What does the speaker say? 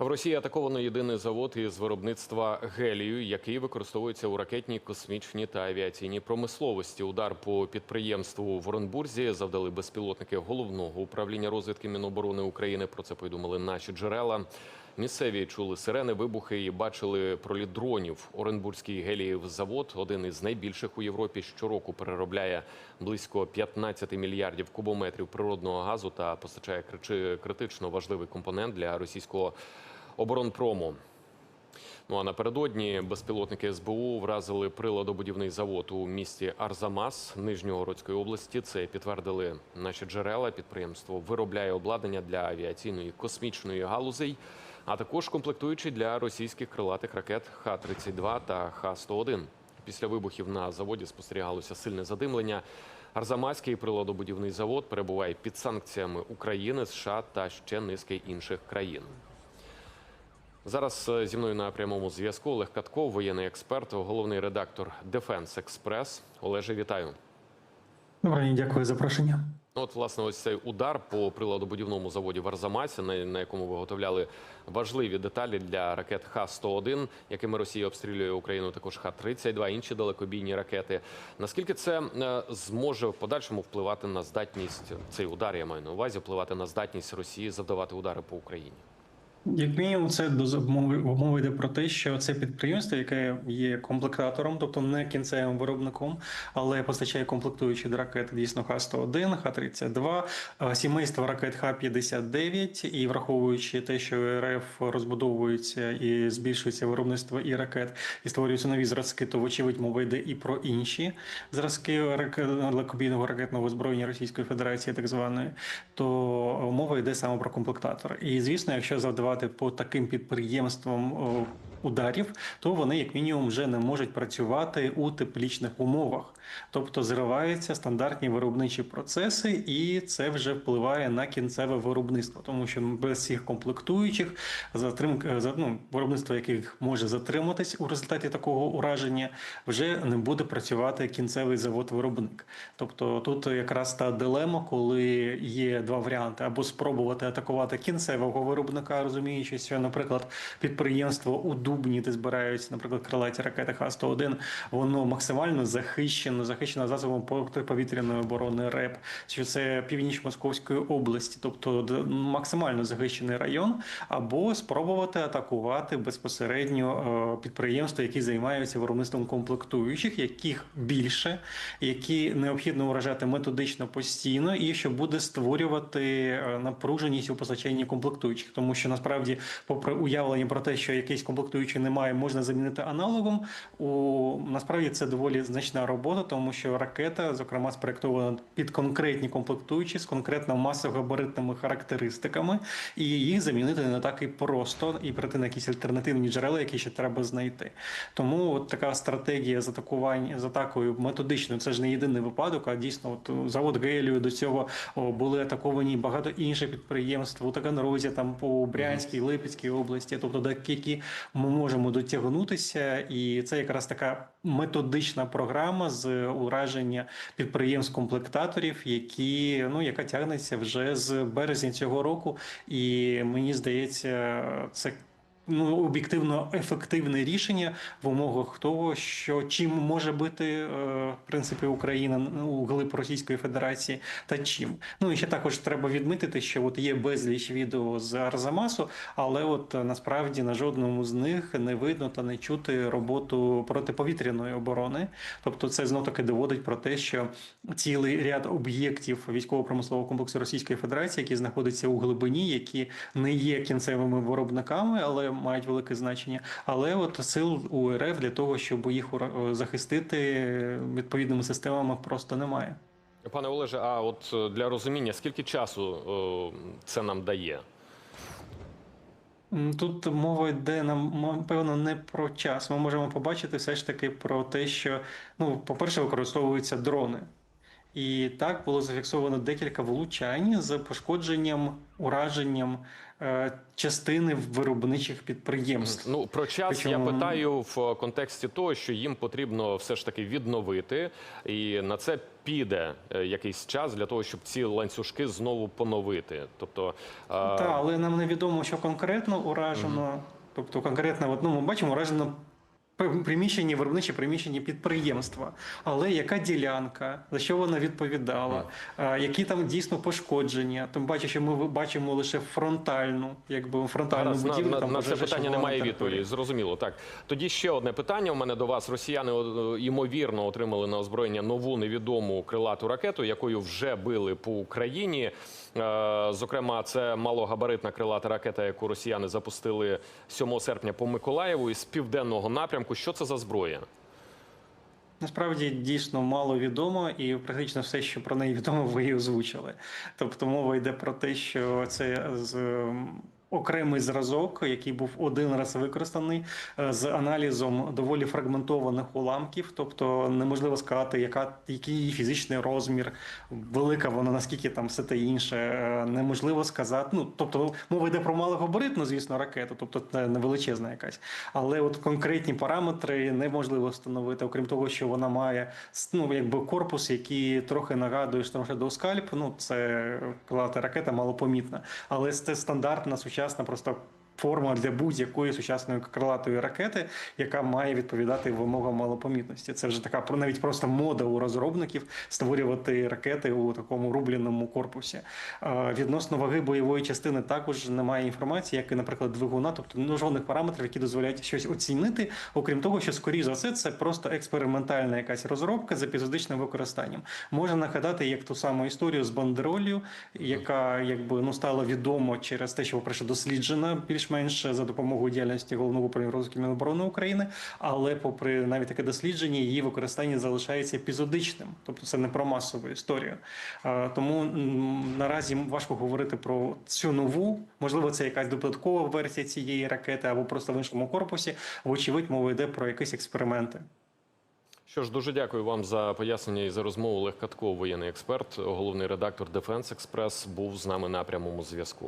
В Росії атаковано єдиний завод із виробництва гелію, який використовується у ракетній, космічній та авіаційній промисловості. Удар по підприємству в Оренбурзі завдали безпілотники головного управління розвідки Міноборони України. Про це повідомили наші джерела. Місцеві чули сирени, вибухи і бачили проліт дронів. Оренбурзький гелієв завод, один із найбільших у Європі, щороку переробляє близько 15 мільярдів кубометрів природного газу та постачає критично важливий компонент для російського оборонпрому. Ну а напередодні безпілотники СБУ вразили приладобудівний завод у місті Арзамас Нижньогородської області. Це підтвердили наші джерела. Підприємство виробляє обладнання для авіаційної космічної галузей, а також комплектуючі для російських крилатих ракет Х-32 та Х-101. Після вибухів на заводі спостерігалося сильне задимлення. Арзамаський приладобудівний завод перебуває під санкціями України, США та ще низки інших країн. Зараз е, зі мною на прямому зв'язку Олег Катков, воєнний експерт, головний редактор Дефенс Експрес. Олеже, вітаю. Доброго дня, дякую за запрошення. От, власне, ось цей удар по приладобудівному заводі в Арзамасі, на, на якому виготовляли важливі деталі для ракет Х-101, якими Росія обстрілює Україну, також Х-32, інші далекобійні ракети. Наскільки це е, зможе в подальшому впливати на здатність цей удар, я маю на увазі, впливати на здатність Росії завдавати удари по Україні? Як мінімум, це мова йде про те, що це підприємство, яке є комплектатором, тобто не кінцевим виробником, але постачає комплектуючі до ракет дійсно Х-101, Х-32, е, сімейство ракет Х-59, і враховуючи те, що РФ розбудовується і збільшується виробництво і ракет, і створюються нові зразки, то вочевидь мова йде і про інші зразки рак- далекобійного ракетного озброєння Російської Федерації, так званої, то мова йде саме про комплектатор. І звісно, якщо завдавати по таким підприємствам ударів, то вони як мінімум вже не можуть працювати у теплічних умовах, тобто зриваються стандартні виробничі процеси, і це вже впливає на кінцеве виробництво, тому що без цих комплектуючих затримка за- ну, виробництво яких може затриматись у результаті такого ураження, вже не буде працювати кінцевий завод-виробник. Тобто тут якраз та дилема, коли є два варіанти: або спробувати атакувати кінцевого виробника, розуміючи, що, наприклад, підприємство у Дубні, де збираються, наприклад, крилаті ракети Х-101, воно максимально захищено, захищено засобом протиповітряної оборони РЕП, що це північ Московської області, тобто максимально захищений район, або спробувати атакувати безпосередньо е, підприємства, які займаються виробництвом комплектуючих, яких більше, які необхідно вражати методично постійно, і що буде створювати е, напруженість у постачанні комплектуючих, тому що насправді, попри уявлення про те, що якийсь комплектуючий немає, можна замінити аналогом. У насправді це доволі значна робота, тому що ракета, зокрема, спроектована під конкретні комплектуючі з конкретно масогабаритними характеристиками, і їх замінити не так і просто, і прийти на якісь альтернативні джерела, які ще треба знайти. Тому от така стратегія з атакувань з атакою методичною, це ж не єдиний випадок, а дійсно, от завод Гелію до цього були атаковані багато інших підприємств у Таганрозі, там по Брянській, Липецькій області, тобто до які можемо дотягнутися, і це якраз така методична програма з ураження підприємств комплектаторів, які ну яка тягнеться вже з березня цього року, і мені здається, це. Ну, об'єктивно ефективне рішення в умовах того, що чим може бути е, в принципі Україна ну, у глиб Російської Федерації та чим. Ну і ще також треба відмітити, що от є безліч відео з Арзамасу, але от е, насправді на жодному з них не видно та не чути роботу протиповітряної оборони. Тобто, це знов таки доводить про те, що цілий ряд об'єктів військово-промислового комплексу Російської Федерації, які знаходяться у глибині, які не є кінцевими виробниками, але мають велике значення. Але от сил у РФ для того, щоб їх ура- захистити відповідними системами, просто немає. Пане Олеже, а от е, для розуміння, скільки часу е, це нам дає? Тут мова йде нам певно не про час. Ми можемо побачити все ж таки про те, що ну, по-перше, використовуються дрони. І так було зафіксовано декілька влучань з пошкодженням, ураженням е, частини виробничих підприємств. Ну про час Причому- я питаю в контексті того, що їм потрібно все ж таки відновити, і на це піде е, якийсь час для того, щоб ці ланцюжки знову поновити. Тобто е, Так, але нам невідомо, що конкретно уражено. Тобто, конкретно, от, ну, ми бачимо, уражено пр- приміщення, виробниче приміщення підприємства. Але яка ділянка, за що вона відповідала, які там дійсно пошкодження? Тим бачу, що ми бачимо лише фронтальну, якби фронтальну на, будівлю. на, там на це питання немає відповіді. Зрозуміло. Так тоді ще одне питання. У мене до вас. Росіяни ймовірно отримали на озброєння нову невідому крилату ракету, якою вже били по Україні. Е, Зокрема, це малогабаритна крилата ракета, яку росіяни запустили 7 серпня по Миколаєву із південного напрямку. Що це за зброя? Насправді дійсно мало відомо, і практично все, що про неї відомо, ви її озвучили. Тобто мова йде про те, що це з окремий зразок, який був один раз використаний е, з аналізом доволі фрагментованих уламків. Тобто неможливо сказати, яка який її фізичний розмір, велика вона, наскільки там все те інше. е, Неможливо сказати. Ну тобто, мова йде про малогабаритну, звісно, ракету, тобто це не величезна якась. Але от конкретні параметри неможливо встановити, окрім того, що вона має ну, якби корпус, який трохи нагадує скальп. Ну, це крилата ракета малопомітна. Але це стандартна сучасна просто. Форма для будь-якої сучасної крилатої ракети, яка має відповідати вимогам малопомітності. Це вже така навіть просто мода у розробників створювати ракети у такому рубленому корпусі. Е, Відносно ваги бойової частини також немає інформації, як і, наприклад, двигуна, тобто ну, жодних параметрів, які дозволяють щось оцінити. Окрім того, що скоріш за все, це просто експериментальна якась розробка з епізодичним використанням. Можна нагадати як ту саму історію з бандеролью, яка якби ну стала відомо через те, що по-перше, досліджена більш-менш за допомогою діяльності головного управління розвитку Міноборони України, але попри навіть таке дослідження, її використання залишається епізодичним, тобто це не про масову історію. Тому наразі важко говорити про цю нову. Можливо, це якась додаткова версія цієї ракети або просто в іншому корпусі. Вочевидь, мова йде про якісь експерименти. Що ж, дуже дякую вам за пояснення і за розмову. Олег Катко, воєнний експерт, головний редактор Дефенс Експрес, був з нами на прямому зв'язку.